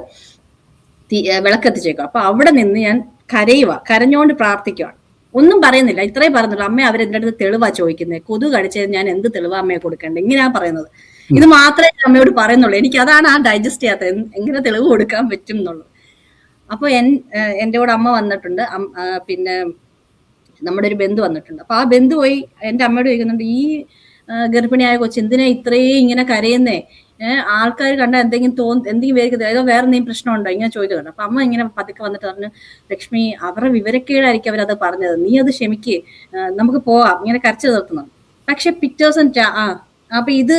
വിളക്ക് എത്തിച്ചേക്കും അപ്പൊ അവിടെ നിന്ന് ഞാൻ കരയുക കരഞ്ഞുകൊണ്ട് പ്രാർത്ഥിക്കുവാണ്. ഒന്നും പറയുന്നില്ല. ഇത്രേ പറയുന്നുള്ളൂ. അമ്മ അവരെന്റെ അടുത്ത് തെളിവാ ചോദിക്കുന്നത് കൊതു കടിച്ചത് ഞാൻ എന്ത് തെളിവാ അമ്മയെ കൊടുക്കണ്ടേ? ഇങ്ങനെയാ പറയുന്നത്. ഇത് മാത്രമേ അമ്മയോട് പറയുന്നുള്ളൂ. എനിക്ക് അതാണ് ആ ഡൈജസ്റ്റ് ചെയ്യാത്തത് എങ്ങനെ തെളിവ് കൊടുക്കാൻ പറ്റും എന്നുള്ളത്. അപ്പൊ എൻ എന്റെ കൂടെ അമ്മ വന്നിട്ടുണ്ട്. പിന്നെ നമ്മുടെ ഒരു ബന്ധു വന്നിട്ടുണ്ട്. അപ്പൊ ആ ബന്ധു പോയി എന്റെ അമ്മയോട് ചോദിക്കുന്നുണ്ട് ഈ ഗർഭിണിയായ കൊച്ചു എന്തിനാ ഇത്രയും ഇങ്ങനെ കരയുന്നേ? ആൾക്കാർ കണ്ട എന്തെങ്കിലും തോന്നി എന്തെങ്കിലും വിചാരിക്കുന്നത് ഏതോ വേറെ എന്തെങ്കിലും പ്രശ്നമുണ്ടോ ഇങ്ങനെ ചോദിക്കുന്നുണ്ട് അപ്പൊ അമ്മ ഇങ്ങനെ പതുക്കെ വന്നിട്ട് പറഞ്ഞു ലക്ഷ്മി അവരുടെ വിവരക്കേടായിരിക്കും അവരത് പറഞ്ഞത്. നീ അത് ക്ഷമിക്ക്. നമുക്ക് പോവാം. ഇങ്ങനെ കരച്ചു നിർത്തുന്നു പക്ഷെ പിറ്റേഴ്സൻ ആ അപ്പൊ ഇത്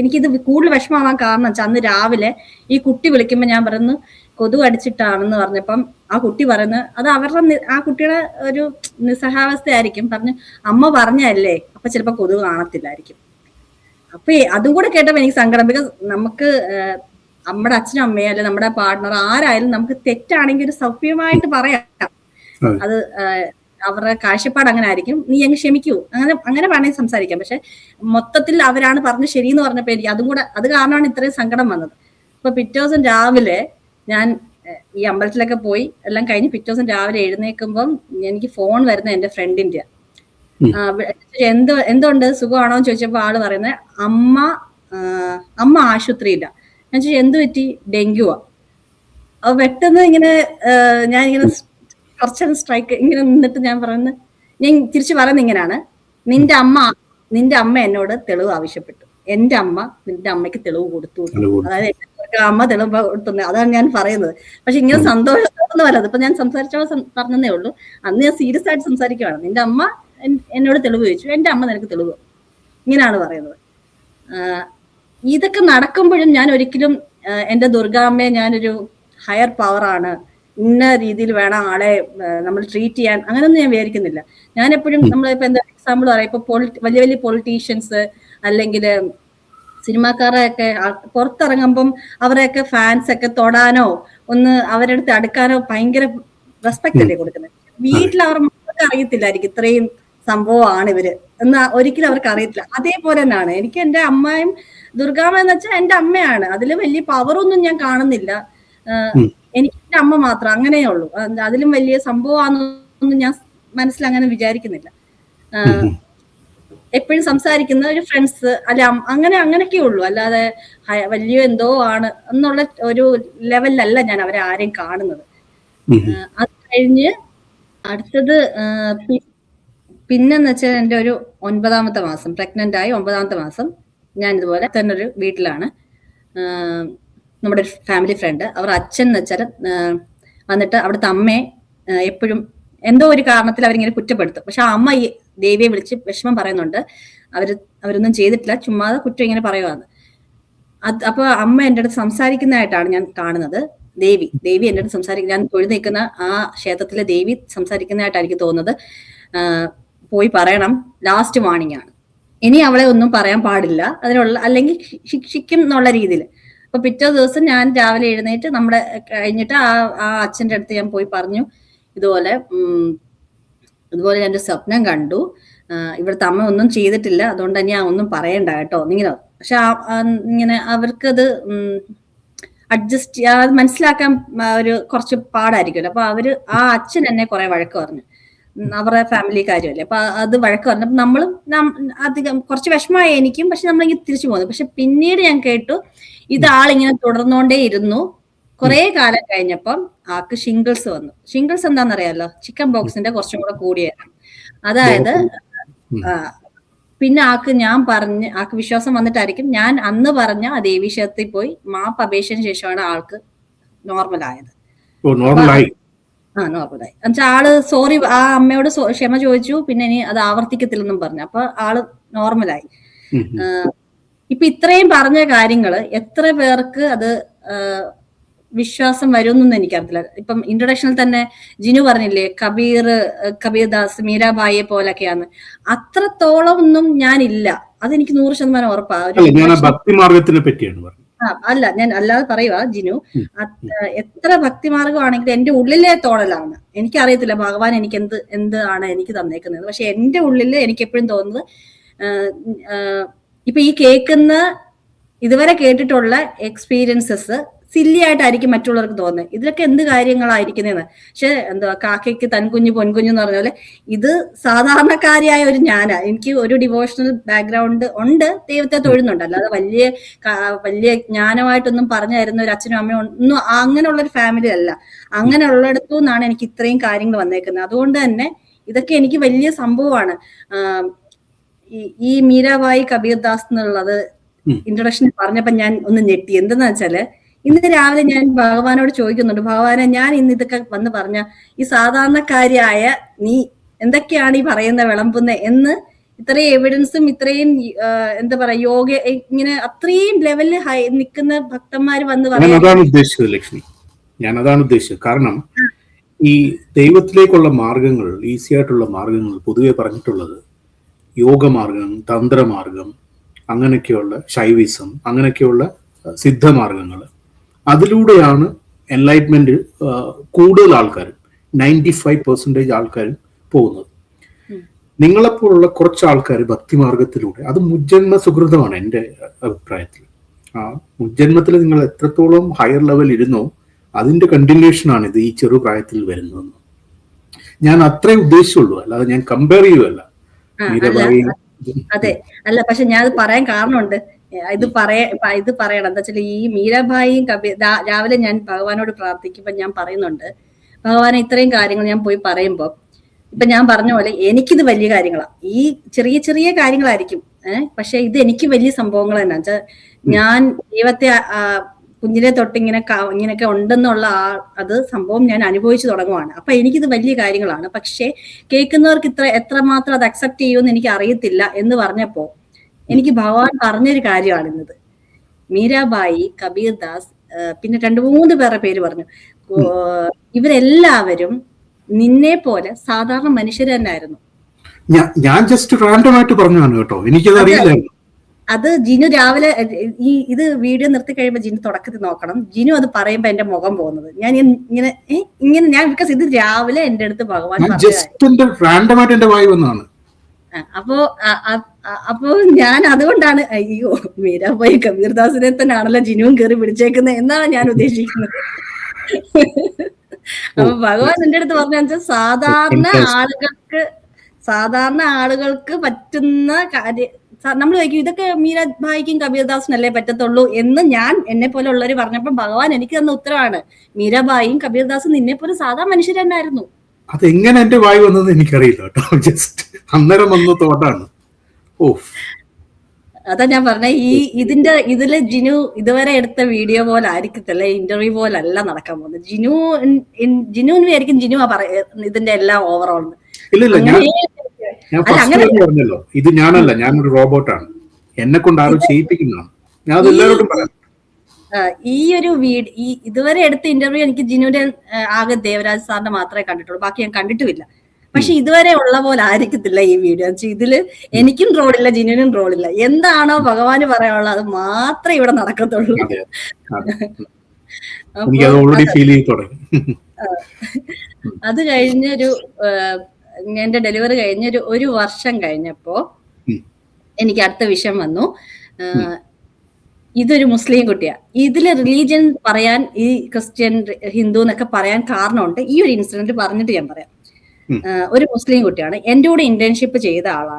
എനിക്കിത് കൂടുതൽ വിഷമാവാൻ കാരണം വെച്ചാൽ അന്ന് രാവിലെ ഈ കുട്ടി വിളിക്കുമ്പോൾ ഞാൻ പറയുന്നു കൊതു അടിച്ചിട്ടാണെന്ന് പറഞ്ഞപ്പം ആ കുട്ടി പറയുന്നത് അത് അവരുടെ ആ കുട്ടിയുടെ ഒരു നിസ്സഹാവസ്ഥയായിരിക്കും. പറഞ്ഞു അമ്മ പറഞ്ഞല്ലേ അപ്പൊ ചിലപ്പോ കൊതു കാണത്തില്ലായിരിക്കും. അപ്പൊ അതും കൂടെ കേട്ടപ്പോ എനിക്ക് സങ്കടം. ബിക്കോസ് നമുക്ക് നമ്മുടെ അച്ഛനും അമ്മയും അല്ലെ നമ്മുടെ പാർട്ട്ണർ ആരായാലും നമുക്ക് തെറ്റാണെങ്കിൽ ഒരു സൗമ്യമായിട്ട് പറയാം. അതെ. അവരുടെ കാഴ്ചപ്പാട് അങ്ങനെ ആയിരിക്കും നീ അങ്ങ് ക്ഷമിക്കൂ. അങ്ങനെ അങ്ങനെ വേണമെങ്കിൽ സംസാരിക്കാം. പക്ഷെ മൊത്തത്തിൽ അവരാണ് പറഞ്ഞ് ശരിയെന്ന് പറഞ്ഞപ്പോ എനിക്ക് അതും കൂടെ അത് കാരണമാണ് ഇത്രയും സങ്കടം വന്നത്. അപ്പൊ പിറ്റേ ദിവസം രാവിലെ ഞാൻ ഈ അമ്പലത്തിലൊക്കെ പോയി എല്ലാം കഴിഞ്ഞ് പിറ്റേ ദിവസം രാവിലെ എഴുന്നേൽക്കുമ്പം എനിക്ക് ഫോൺ വരുന്ന എന്റെ ഫ്രണ്ടിന്റെ എന്ത് എന്തുണ്ട്? സുഖമാണോ എന്ന് ചോദിച്ചപ്പോ ആൾ പറയുന്നത് അമ്മ അമ്മ ആശുപത്രിയില്ല. ഞാൻ ചോദിച്ചു എന്ത് പറ്റി ഡെങ്കുവാ പെട്ടെന്ന് ഇങ്ങനെ ഞാൻ ഇങ്ങനെ കുറച്ചൊന്ന് സ്ട്രൈക്ക് ഇങ്ങനെ നിന്നിട്ട് ഞാൻ പറയുന്നത് ഞാൻ തിരിച്ചു പറയുന്നത് ഇങ്ങനെയാണ്. നിന്റെ അമ്മ നിന്റെ അമ്മ എന്നോട് തെളിവ് ആവശ്യപ്പെട്ടു. എന്റെ അമ്മ നിന്റെ അമ്മയ്ക്ക് തെളിവ് കൊടുത്തു. അതായത് അമ്മ തെളിവ് കൊടുത്തുന്നത് അതാണ് ഞാൻ പറയുന്നത്. പക്ഷെ ഇങ്ങനെ സന്തോഷം പറയുന്നത് വരാതെ ഇപ്പൊ ഞാൻ സംസാരിച്ചോ പറഞ്ഞതേ ഉള്ളൂ. അന്ന് ഞാൻ സീരിയസ് ആയിട്ട് സംസാരിക്കുവാണ്. നിന്റെ അമ്മ എന്നോട് തെളിവ് ചോദിച്ചു. എന്റെ അമ്മ നിനക്ക് തെളിവ്. ഇങ്ങനെയാണ് പറയുന്നത്. ഇതൊക്കെ നടക്കുമ്പോഴും ഞാൻ ഒരിക്കലും എന്റെ എന്റെ ദുർഗാമ്മയെ ഞാനൊരു ഹയർ പവറാണ് ഇന്ന രീതിയിൽ വേണം ആളെ നമ്മൾ ട്രീറ്റ് ചെയ്യാൻ. അങ്ങനെയൊന്നും ഞാൻ വിചാരിക്കുന്നില്ല. ഞാൻ എപ്പോഴും നമ്മളിപ്പോ എന്താ എക്സാമ്പിൾ പറയാം ഇപ്പൊ പൊളിറ്റി വലിയ വലിയ പൊളിറ്റീഷ്യൻസ് അല്ലെങ്കിൽ സിനിമാക്കാരെയൊക്കെ പുറത്തിറങ്ങുമ്പം അവരെയൊക്കെ ഫാൻസ് ഒക്കെ തൊടാനോ ഒന്ന് അവരുടെ അടുത്ത് അടുക്കാനോ ഭയങ്കര റെസ്പെക്ട് അല്ലേ കൊടുക്കുന്നത് വീട്ടിൽ അവർ മക്കൾക്ക് അറിയത്തില്ലായിരിക്കും ഇത്രയും സംഭവമാണ് ഇവർ. എന്ന് ഒരിക്കലും അവർക്ക് അറിയത്തില്ല. അതേപോലെ തന്നെയാണ്. എനിക്ക് എന്റെ അമ്മയും ദുർഗാമ്മ എന്ന് വെച്ചാൽ എന്റെ അമ്മയാണ്. അതിൽ വലിയ പവറൊന്നും ഞാൻ കാണുന്നില്ല. എനിക്ക് അമ്മ മാത്രം അങ്ങനെ ഉള്ളൂ. അത് അതിലും വലിയ സംഭവമാണെന്നൊന്നും ഞാൻ മനസ്സിൽ അങ്ങനെ വിചാരിക്കുന്നില്ല. എപ്പോഴും സംസാരിക്കുന്ന ഒരു ഫ്രണ്ട്സ് അല്ല അങ്ങനെ അങ്ങനെയൊക്കെ ഉള്ളൂ. അല്ലാതെ വലിയ എന്തോ ആണ് എന്നുള്ള ഒരു ലെവലിലല്ല ഞാൻ അവരെ ആരെയും കാണുന്നത്. അത് കഴിഞ്ഞ് അടുത്തത് പിന്നെന്ന് വെച്ചാൽ എന്റെ ഒരു ഒൻപതാമത്തെ മാസം പ്രഗ്നന്റ് ആയി ഒമ്പതാമത്തെ മാസം ഞാൻ ഇതുപോലെ തന്നെ ഒരു വീട്ടിലാണ്. നമ്മുടെ ഫാമിലി ഫ്രണ്ട് അവർ അച്ഛൻ എന്ന് വെച്ചാൽ വന്നിട്ട് അവിടുത്തെ അമ്മയെ എപ്പോഴും എന്തോ ഒരു കാരണത്തിൽ അവരിങ്ങനെ കുറ്റപ്പെടുത്തും. പക്ഷെ ആ അമ്മ ഈ ദേവിയെ വിളിച്ച് വിഷമം പറയുന്നുണ്ട്. അവർ അവരൊന്നും ചെയ്തിട്ടില്ല. ചുമ്മാതെ കുറ്റം ഇങ്ങനെ പറയുവാന്ന് അത് അപ്പൊ അമ്മ എന്റെ അടുത്ത് സംസാരിക്കുന്നതായിട്ടാണ് ഞാൻ കാണുന്നത്. ദേവി ദേവി എന്റെ അടുത്ത് സംസാരിക്കുന്ന ഞാൻ തൊഴിൽ നിൽക്കുന്ന ആ ക്ഷേത്രത്തിലെ ദേവി സംസാരിക്കുന്നതായിട്ടാണ് എനിക്ക് തോന്നുന്നത്. പോയി പറയണം. ലാസ്റ്റ് വാണിംഗ് ആണ്. ഇനി അവളെ ഒന്നും പറയാൻ പാടില്ല. അതിനുള്ള അല്ലെങ്കിൽ ശിക്ഷിക്കും എന്നുള്ള രീതിയിൽ. അപ്പൊ പിറ്റേ ദിവസം ഞാൻ രാവിലെ എഴുന്നേറ്റ് നമ്മുടെ കഴിഞ്ഞിട്ട് ആ ആ അച്ഛന്റെ അടുത്ത് ഞാൻ പോയി പറഞ്ഞു ഇതുപോലെ ഇതുപോലെ ഞാൻ ഒരു സ്വപ്നം കണ്ടു. ഇവിടുത്തെ അമ്മ ഒന്നും ചെയ്തിട്ടില്ല. അതുകൊണ്ട് ഞാൻ ഒന്നും പറയണ്ട കേട്ടോ. ഇങ്ങനെ. പക്ഷെ ആ- ഇങ്ങനെ അവർക്കത് അഡ്ജസ്റ്റ് അത് മനസ്സിലാക്കാൻ ഒരു കുറച്ച് പാടായിരിക്കുമല്ലോ. അപ്പൊ അവർ ആ അച്ഛൻ എന്നെ കുറെ വഴക്ക് പറഞ്ഞു. അവരുടെ ഫാമിലി കാര്യമല്ലേ. അപ്പൊ അത് വഴക്ക് പറഞ്ഞു. അപ്പൊ നമ്മളും അധികം കുറച്ച് വിഷമമായി എനിക്കും പക്ഷെ നമ്മളിങ്ങനെ തിരിച്ചു പോകുന്നു പക്ഷെ പിന്നീട് ഞാൻ കേട്ടു ഇത് ആളിങ്ങനെ തുടർന്നുകൊണ്ടേ ഇരുന്നു. കുറെ കാലം കഴിഞ്ഞപ്പം ആൾക്ക് ഷിംഗിൾസ് വന്നു. ഷിംഗിൾസ് എന്താണെന്നറിയാലോ ചിക്കൻ ബോക്സിന്റെ കുറച്ചും കൂടെ കൂടിയായിരുന്നു. അതായത് പിന്നെ ആക്ക് ഞാൻ പറഞ്ഞ് ആക്ക് വിശ്വാസം വന്നിട്ടായിരിക്കും ഞാൻ അന്ന് പറഞ്ഞ ആ ദേവീക്ഷേത്രത്തിൽ പോയി മാപ്പ് അപേക്ഷന് ശേഷമാണ് ആൾക്ക് നോർമൽ ആയത്. ആ നോർമലായി എന്നുവെച്ചാൽ ആൾ സോറി ആ അമ്മയോട് ക്ഷമ ചോദിച്ചു പിന്നെ ഇനി അത് ആവർത്തിക്കത്തില്ലെന്നും പറഞ്ഞു. അപ്പൊ ആൾ നോർമലായി. ഇപ്പൊ ഇത്രയും പറഞ്ഞ കാര്യങ്ങൾ എത്ര പേർക്ക് അത് വിശ്വാസം വരുമെന്നൊന്നും എനിക്കറിയില്ല ഇപ്പം ഇൻട്രൊഡക്ഷനിൽ തന്നെ ജിനു പറഞ്ഞില്ലേ കബീർ കബീർദാസ് മീരാബായിയെ പോലൊക്കെയാണ്. അത്രത്തോളം ഒന്നും ഞാനില്ല. അതെനിക്ക് നൂറ് ശതമാനം ഉറപ്പാണ് പറ്റിയാണ് പറഞ്ഞത്. ആ, അല്ല ഞാൻ അല്ലാതെ പറയുക ജിനു. എത്ര ഭക്തിമാർഗമാണെങ്കിലും എന്റെ ഉള്ളിലെ തോളലാണ് എനിക്കറിയത്തില്ല ഭഗവാൻ എനിക്ക് എന്ത് എന്ത് ആണ് എനിക്ക് തന്നേക്കുന്നത്. പക്ഷെ എന്റെ ഉള്ളിൽ എനിക്ക് എപ്പോഴും തോന്നുന്നത് ഇപ്പൊ ഈ കേൾക്കുന്ന ഇതുവരെ കേട്ടിട്ടുള്ള എക്സ്പീരിയൻസസ് സില്ലി ആയിട്ടായിരിക്കും മറ്റുള്ളവർക്ക് തോന്നുന്നത് ഇതിലൊക്കെ എന്ത് കാര്യങ്ങളായിരിക്കുന്നതെന്ന് പക്ഷെ എന്താ കാക്കയ്ക്ക് തൻകുഞ്ഞ് പൊൻകുഞ്ഞ് എന്ന് പറഞ്ഞ പോലെ ഇത് സാധാരണക്കാരിയായ ഒരു ഞാനാ. എനിക്ക് ഒരു ഡിവോഷണൽ ബാക്ക്ഗ്രൗണ്ട് ഉണ്ട് ദൈവത്തെ തൊഴുന്നുണ്ട്. അല്ലാതെ വലിയ വലിയ ജ്ഞാനമായിട്ടൊന്നും പറഞ്ഞു തരുന്ന ഒരു അച്ഛനും അമ്മയും ഒന്നും അങ്ങനെയുള്ള ഒരു ഫാമിലി അല്ല. അങ്ങനെയുള്ളിടത്തു നിന്നാണ് എനിക്ക് ഇത്രയും കാര്യങ്ങൾ വന്നേക്കുന്നത്. അതുകൊണ്ട് തന്നെ ഇതൊക്കെ എനിക്ക് വലിയ സംഭവമാണ്. ഈ- മീരാബായി കബീർ ദാസ് എന്നുള്ളത്. ഇൻട്രൊഡക്ഷൻ പറഞ്ഞപ്പോ ഞാൻ ഒന്ന് ഞെട്ടി. എന്തെന്ന് വെച്ചാൽ ഇന്ന് രാവിലെ ഞാൻ ഭഗവാനോട് ചോദിക്കുന്നുണ്ട് ഭഗവാനെ ഞാൻ ഇന്ന് ഇതൊക്കെ വന്ന് പറഞ്ഞ ഈ സാധാരണക്കാരിയായ നീ എന്തൊക്കെയാണ് ഈ പറയുന്ന വിളമ്പുന്ന? എന്ന് ഇത്രയും എവിഡൻസും ഇത്രയും എന്താ പറയാ യോഗ ഇങ്ങനെ അത്രയും ലെവലിൽ ഹൈ നിൽക്കുന്ന ഭക്തന്മാര് വന്ന് അതാണ് ഉദ്ദേശിച്ചത് ലക്ഷ്മി. ഞാൻ അതാണ് ഉദ്ദേശിച്ചത്. കാരണം ഈ ദൈവത്തിലേക്കുള്ള മാർഗങ്ങൾ ഈസി ആയിട്ടുള്ള മാർഗങ്ങൾ പൊതുവെ പറഞ്ഞിട്ടുള്ളത് യോഗമാർഗം തന്ത്രമാർഗം അങ്ങനെയൊക്കെയുള്ള ശൈവിസം അങ്ങനെയൊക്കെയുള്ള സിദ്ധമാർഗങ്ങൾ. അതിലൂടെയാണ് എൻലൈറ്റ്മെന്റ് കൂടുതൽ ആൾക്കാർ നയന്റി ഫൈവ് പെർസെന്റേജ് ആൾക്കാരും പോകുന്നത്. നിങ്ങളെപ്പോലുള്ള കുറച്ച് ആൾക്കാർ ഭക്തിമാർഗത്തിലൂടെ അത് മുജ്ജന്മ സുഹൃതമാണ് എന്റെ അഭിപ്രായത്തിൽ. ആ മുജ്ജന്മത്തിൽ നിങ്ങൾ എത്രത്തോളം ഹയർ ലെവൽ ഇരുന്നോ അതിന്റെ കണ്ടിന്യൂഷനാണ് ഇത് ഈ ചെറുപ്രായത്തിൽ വരുന്നതെന്ന്. ഞാൻ അത്രേ ഉദ്ദേശിച്ചുള്ളൂ അല്ലാതെ ഞാൻ കമ്പയർ മീരബായി അതെ. അല്ല പക്ഷെ ഞാൻ അത് പറയാൻ കാരണമുണ്ട്. ഇത് പറയാ ഇത് പറയണം. എന്താ വെച്ചാൽ ഈ മീരാഭായിയും കബീർ രാവിലെ ഞാൻ ഭഗവാനോട് പ്രാർത്ഥിക്കുമ്പോൾ ഞാൻ പറയുന്നുണ്ട്. ഭഗവാനെ ഇത്രയും കാര്യങ്ങൾ ഞാൻ പോയി പറയുമ്പോൾ ഇപ്പൊ ഞാൻ പറഞ്ഞ പോലെ എനിക്കിത് വലിയ കാര്യങ്ങളാണ് ഈ ചെറിയ ചെറിയ കാര്യങ്ങളായിരിക്കും. ഏഹ് പക്ഷെ ഇത് എനിക്ക് വലിയ സംഭവങ്ങൾ തന്നെ. വെച്ചാൽ ഞാൻ ദൈവത്തെ കുഞ്ഞിലെ തൊട്ട് ഇങ്ങനെ ഇങ്ങനെയൊക്കെ ഉണ്ടെന്നുള്ള ആ അത് സംഭവം ഞാൻ അനുഭവിച്ചു തുടങ്ങുവാണ്. അപ്പൊ എനിക്കിത് വലിയ കാര്യങ്ങളാണ്. പക്ഷേ കേൾക്കുന്നവർക്ക് ഇത്ര എത്രമാത്രം അത് അക്സെപ്റ്റ് ചെയ്യുമെന്ന് എനിക്ക് അറിയത്തില്ല എന്ന് പറഞ്ഞപ്പോ എനിക്ക് ഭഗവാൻ പറഞ്ഞൊരു കാര്യമാണ് ഇന്നത് മീരാബായി കബീർ ദാസ് പിന്നെ രണ്ടു മൂന്ന് പേരുടെ പേര് പറഞ്ഞു. ഇവരെല്ലാവരും നിന്നെ പോലെ സാധാരണ മനുഷ്യർ തന്നെയായിരുന്നു. ആയിരുന്നു ഞാൻ ജസ്റ്റ് റാൻഡമായിട്ട് പറഞ്ഞു പറഞ്ഞതാണ് കേട്ടോ. എനിക്കത് അറിയില്ലായിരുന്നു. അത് ജിനു രാവിലെ ഈ ഇത് വീഡിയോ നിർത്തി കഴിയുമ്പോൾ ജിനു തുടക്കത്തിൽ നോക്കണം. ജിനു അത് പറയുമ്പോ എന്റെ മുഖം പോകുന്നത്. ഞാൻ ഇങ്ങനെ ഇങ്ങനെ ഞാൻ ബിക്കോസ് ഇത് രാവിലെ എന്റെ അടുത്ത് ഭഗവാൻ എന്റെ വായി വന്നതാണ്. അപ്പോ അപ്പോ ഞാൻ അതുകൊണ്ടാണ് അയ്യോ മീരാബായി കബീർദാസിനെ തന്നെയാണല്ലോ ജിനുവും കയറി പിടിച്ചേക്കുന്നത് എന്നാണ് ഞാൻ ഉദ്ദേശിക്കുന്നത്. അപ്പൊ ഭഗവാൻ എന്റെ അടുത്ത് പറഞ്ഞ സാധാരണ ആളുകൾക്ക് സാധാരണ ആളുകൾക്ക് പറ്റുന്ന കാര്യം നമ്മൾ ചോദിക്കും ഇതൊക്കെ മീരാഭായിക്കും കബീർദാസിനല്ലേ പറ്റത്തുള്ളൂ? എന്ന് ഞാൻ എന്നെ പോലെ ഉള്ളവർ പറഞ്ഞപ്പോൾ ഭഗവാൻ എനിക്ക് തന്ന ഉത്തരവാണ്. മീരാബായിയും കബീർദാസും നിന്നെ പോലെ സാധാ മനുഷ്യർ തന്നെയായിരുന്നു അതെങ്ങനെ എന്റെ വായി വന്നത് എനിക്കറിയില്ല കേട്ടോ. ജസ്റ്റ് അന്നേരം വന്ന തോട്ടാണ്. ഓ അതാ ഞാൻ പറഞ്ഞ ഈ ഇതിന്റെ ഇതിൽ ജിനു ഇതുവരെ എടുത്ത വീഡിയോ പോലെ ആയിരിക്കത്തില്ല ഇന്റർവ്യൂ പോലെ അല്ല നടക്കാൻ പോകുന്നത്. ജിനു ജിനുവിന് ജിനു ആ പറയ ഇതിന്റെ എല്ലാം ഓവറോൾ ഇല്ല ഞാൻ ഫസ്റ്റ് പറഞ്ഞല്ലോ ഇത് ഞാനല്ല ഞാനൊരു റോബോട്ടാണ് എന്നെ കൊണ്ട് ആരും ചെയ്യിപ്പിക്കുന്നതാണ് ഞാൻ അത് എല്ലാവരോടും പറയാം. ഈ ഒരു വീട് ഈ ഇതുവരെ എടുത്ത ഇന്റർവ്യൂ എനിക്ക് ജിനുവിന്റെ ആകെ ദേവരാജ് സാറിന്റെ മാത്രമേ കണ്ടിട്ടുള്ളൂ. ബാക്കി ഞാൻ കണ്ടിട്ടുമില്ല. പക്ഷെ ഇതുവരെ ഉള്ള പോലെ ആയിരിക്കത്തില്ല ഈ വീഡിയോ. ഇതിൽ എനിക്കും റോളില്ല ജിനുവിനും റോളില്ല എന്താണോ ഭഗവാന് പറയാനുള്ളത് അത് മാത്രമേ ഇവിടെ നടക്കത്തുള്ളൂ. അതെ കഴിഞ്ഞൊരു എന്റെ ഡെലിവറി കഴിഞ്ഞ ഒരു ഒരു വർഷം കഴിഞ്ഞപ്പോ എനിക്ക് അടുത്ത വിഷയം വന്നു. ഇതൊരു മുസ്ലിം കുട്ടിയാ. ഇതിൽ റിലീജിയൻ പറയാൻ ഈ ക്രിസ്ത്യൻ ഹിന്ദു എന്നൊക്കെ പറയാൻ കാരണമുണ്ട്. ഈ ഒരു ഇൻസിഡന്റ് പറഞ്ഞിട്ട് ഞാൻ പറയാം. ഒരു മുസ്ലിം കുട്ടിയാണ്. എന്റെ കൂടെ ഇന്റേൺഷിപ്പ് ചെയ്ത ആളാണ്.